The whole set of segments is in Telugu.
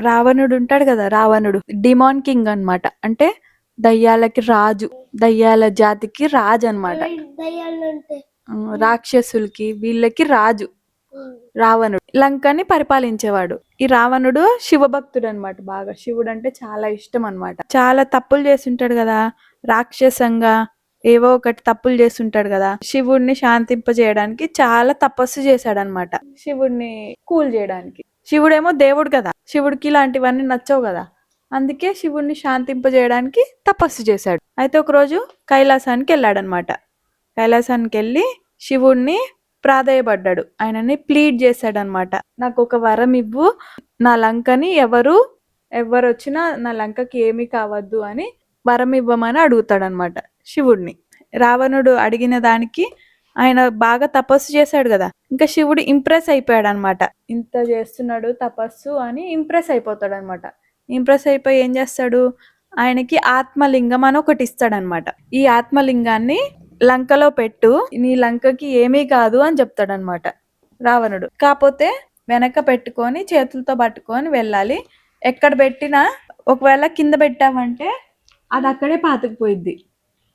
రావణుడు ఉంటాడు కదా రావణుడు. డిమాన్ కింగ్ అన్నమాట. అంటే దయ్యాలకి రాజు దయ్యాల జాతికి రాజు ఆ, రాక్షసులకి వీళ్ళకి రాజు రావణుడు. లంకని పరిపాలించేవాడు. ఈ రావణుడు శివభక్తుడు అనమాట బాగా. శివుడు అంటే చాలా ఇష్టం అన్నమాట చాలా తప్పులు చేస్తుంటాడు కదా రాక్షసంగా ఏవో ఒకటి తప్పులు చేస్తుంటాడు కదా శివుడిని శాంతింపజేయడానికి చాలా తపస్సు చేశాడనమాట శివుడిని కూల్ చేయడానికి. శివుడేమో దేవుడు కదా. శివుడికి ఇలాంటివన్నీ నచ్చవు కదా. అందుకే శివుణ్ణి శాంతింపజేయడానికి తపస్సు చేశాడు. అయితే ఒకరోజు కైలాసానికి వెళ్ళాడనమాట. కైలాసానికి వెళ్ళి శివుణ్ణి ప్రాధాయపడ్డాడు. ఆయనని ప్లీడ్ చేశాడనమాట. నాకు ఒక వరం ఇవ్వు. నా లంకని ఎవరు ఎవరు వచ్చినా నా లంకకి ఏమీ కావద్దు అని వరం ఇవ్వమని అడుగుతాడనమాట శివుడిని రావణుడు అడిగిన దానికి ఆయన బాగా తపస్సు చేశాడు కదా. ఇంకా శివుడు ఇంప్రెస్ అయిపోయాడు అనమాట ఇంత చేస్తున్నాడు తపస్సు అని ఇంప్రెస్ అయిపోతాడు అనమాట ఇంప్రెస్ అయిపోయి ఏం చేస్తాడు? ఆయనకి ఆత్మలింగం అని ఒకటి ఇస్తాడనమాట. ఈ ఆత్మలింగాన్ని లంకలో పెట్టు నీ లంకకి ఏమీ కాదు అని చెప్తాడనమాట రావణుడు. కాకపోతే వెనక పెట్టుకొని చేతులతో పట్టుకొని వెళ్ళాలి. ఎక్కడ పెట్టినా ఒకవేళ కింద పెట్టామంటే అది అక్కడే పాతుకుపోయిద్ది.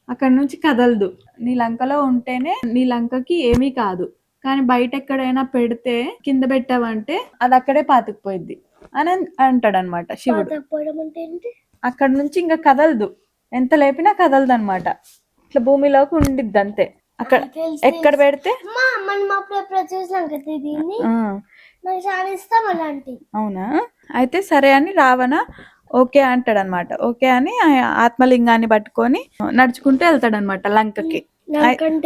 అక్కడ నుంచి కదలదు. నీ లంకలో ఉంటేనే నీ లంకకి ఏమీ కాదు. కానీ బయట ఎక్కడైనా పెడితే కింద పెట్టావంటే అది అక్కడే పాతుకుపోయిద్ది అని అంటాడనమాట శివుడు. అక్కడ నుంచి ఇంకా కదలదు. ఎంత లేపినా కదలదు అనమాట ఇట్లా భూమిలోకి ఉండిద్ది అంతే. అక్కడ ఎక్కడ. పెడితే అవునా? అయితే సరే అని రావణ ఓకే అంటాడనమాట. ఓకే అని ఆత్మలింగాన్ని పట్టుకొని నడుచుకుంటూ వెళ్తాడనమాట లంకకి.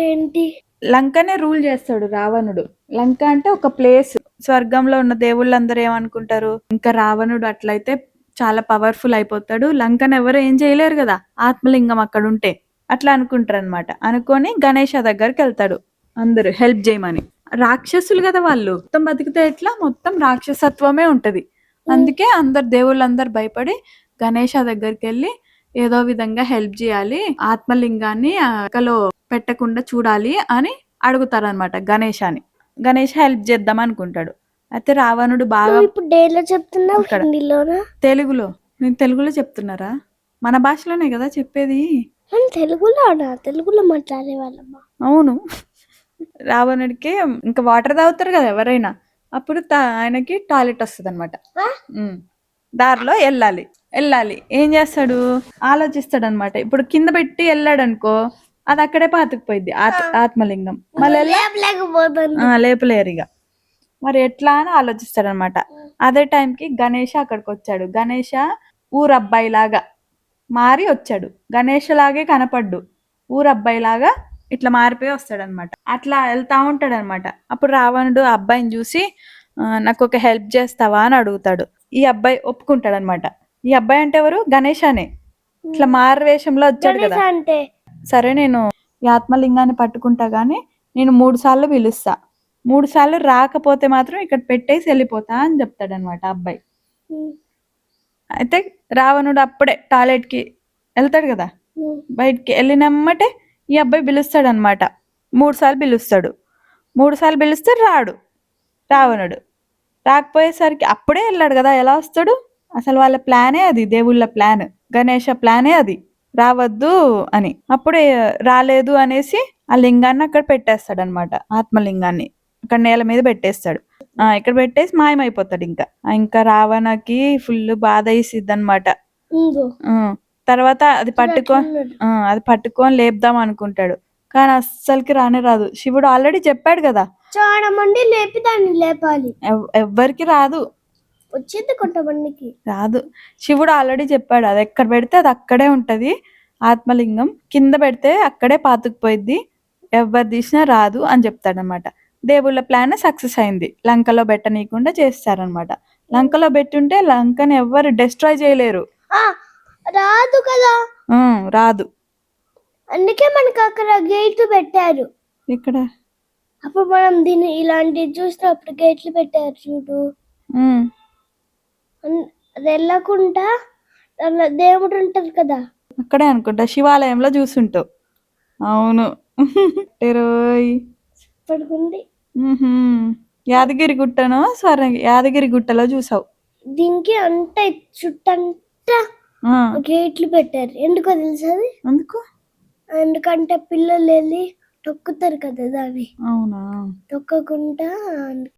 ఏంటి? లంకనే రూల్ చేస్తాడు రావణుడు. లంక అంటే ఒక ప్లేస్. స్వర్గంలో ఉన్న దేవుళ్ళందరూ ఏమనుకుంటారు? ఇంకా రావణుడు అట్లయితే చాలా పవర్ఫుల్ అయిపోతాడు. లంకను ఎవరు ఏం చేయలేరు కదా? ఆత్మలింగం అక్కడ ఉంటే అట్లా అనుకుంటారు అనమాట అనుకొని గణేష దగ్గరికి వెళ్తాడు అందరూ హెల్ప్ చేయమని. రాక్షసులు కదా వాళ్ళు. మొత్తం బతికితే ఎట్లా? మొత్తం రాక్షసత్వమే ఉంటది. అందుకే అందరు దేవుళ్ళందరూ భయపడి గణేష దగ్గరికి వెళ్ళి ఏదో విధంగా హెల్ప్ చేయాలి ఆత్మలింగాన్ని అక్కలో పెట్టకుండా చూడాలి అని అడుగుతారనమాట గణేశాని గణేష్ హెల్ప్ చేద్దాం అనుకుంటాడు. అయితే రావణుడు బాగా. హిందీలోనా? తెలుగులో. నేను తెలుగులో చెప్తున్నారా? మన భాషలోనే కదా చెప్పేది. నేను తెలుగులోనా తెలుగులో మాట్లాడే వాళ్ళమ్మా అవును. రావణుడికి ఇంకా వాటర్ తాగుతారు కదా ఎవరైనా. అప్పుడు ఆయనకి టాయిలెట్ వస్తుంది అనమాట? దారిలో వెళ్ళాలి. వెళ్ళాలి. ఏం చేస్తాడు? ఆలోచిస్తాడు అనమాట ఇప్పుడు కింద పెట్టి వెళ్ళాడు అనుకో అది అక్కడే పాతుకుపోయింది ఆత్మలింగం. మళ్ళీ లేపలేరు ఇక మరి ఎట్లా అని ఆలోచిస్తాడు అనమాట అదే టైంకి గణేష అక్కడికి వచ్చాడు. గణేష ఊరబ్బాయి లాగా మారి వచ్చాడు. గణేష లాగే కనపడ్డు. ఊరబ్బాయి లాగా ఇట్లా మారిపోయి వస్తాడు అనమాట అట్లా వెళ్తా ఉంటాడు అనమాట అప్పుడు రావణుడు అబ్బాయిని చూసి "ఆ, నాకు ఒక హెల్ప్ చేస్తావా? అని అడుగుతాడు. ఈ అబ్బాయి ఒప్పుకుంటాడు అనమాట ఈ అబ్బాయి అంటే ఎవరు? గణేషనే ఇట్లా మారు వేషంలో వచ్చాడు గణేష్ కదా సరే నేను ఈ ఆత్మలింగాన్ని పట్టుకుంటా గానీ నేను మూడు సార్లు పిలుస్తా. మూడు సార్లు రాకపోతే మాత్రం ఇక్కడ పెట్టేసి వెళ్ళిపోతా అని చెప్తాడనమాట అబ్బాయి. అయితే రావణుడు అప్పుడే టాయిలెట్కి వెళ్తాడు కదా. బయటికి వెళ్ళినమ్మటే ఈ అబ్బాయి పిలుస్తాడు అనమాట మూడు సార్లు పిలుస్తాడు. మూడు సార్లు పిలిస్తే రాడు. రావణుడు. రాకపోయేసరికి అప్పుడే వెళ్ళాడు కదా ఎలా వస్తాడు? అసలు వాళ్ళ ప్లానే అది దేవుళ్ళ ప్లాన్ గణేష ప్లానే అది. రావద్దు అని. అప్పుడే రాలేదు అనేసి ఆ లింగాన్ని అక్కడ పెట్టేస్తాడు అనమాట ఆత్మలింగాన్ని. అక్కడ నేల మీద పెట్టేస్తాడు. ఆ ఇక్కడ పెట్టేసి మాయమైపోతాడు ఇంకా. ఇంకా రావణకి ఫుల్ బాధ వేసిద్ది అనమాట తర్వాత అది పట్టుకో అది పట్టుకొని లేపుదాం అనుకుంటాడు. కానీ అస్సలకి రానే రాదు. శివుడు ఆల్రెడీ చెప్పాడు కదా. చాలా మంది లేపి దాన్ని లేపాలి. ఎవ్- ఎవ్వరికి రాదు. వచ్చింది కొంతమందికి. రాదు. శివుడు ఆల్రెడీ చెప్పాడు అది ఎక్కడ పెడితే అది అక్కడే ఉంటది. ఆత్మలింగం కింద పెడితే అక్కడే పాతుకుపోయిద్ది. ఎవరు తీసినా రాదు అని చెప్తాడనమాట దేవుళ్ళ ప్లాన్ సక్సెస్ అయింది. లంకలో పెట్టనీయకుండా చేస్తారనమాట లంకలో పెట్టుంటే లంకని ఎవ్వరు డిస్ట్రాయ్ చేయలేరు. రాదు కదా? రాదు. అందుకే మనకు అక్కడ గేట్లు పెట్టారు. ఇక్కడ అప్పుడు మనం దీన్ని ఇలాంటివి చూసినప్పుడు గేట్లు పెట్టారు చూడు. అది వెళ్ళకుండా దానిలో దేవుడు ఉంటారు కదా? అక్కడే అనుకుంటా శివాలయంలో చూసుంటావు. అవును. పడుకుంది మ్మ్హ్మ్. యాదగిరి గుట్టను స్వర్ణ యాదగిరి గుట్టలో చూసావు. దీనికి అంటే చుట్టంతా గేట్లు పెట్టారు. ఎందుకో తెలుసా అది? ఎందుకు? ఎందుకంటే పిల్లలు వెళ్ళి తొక్కుతారు కదా దాన్ని. అవునా? తొక్కకుండా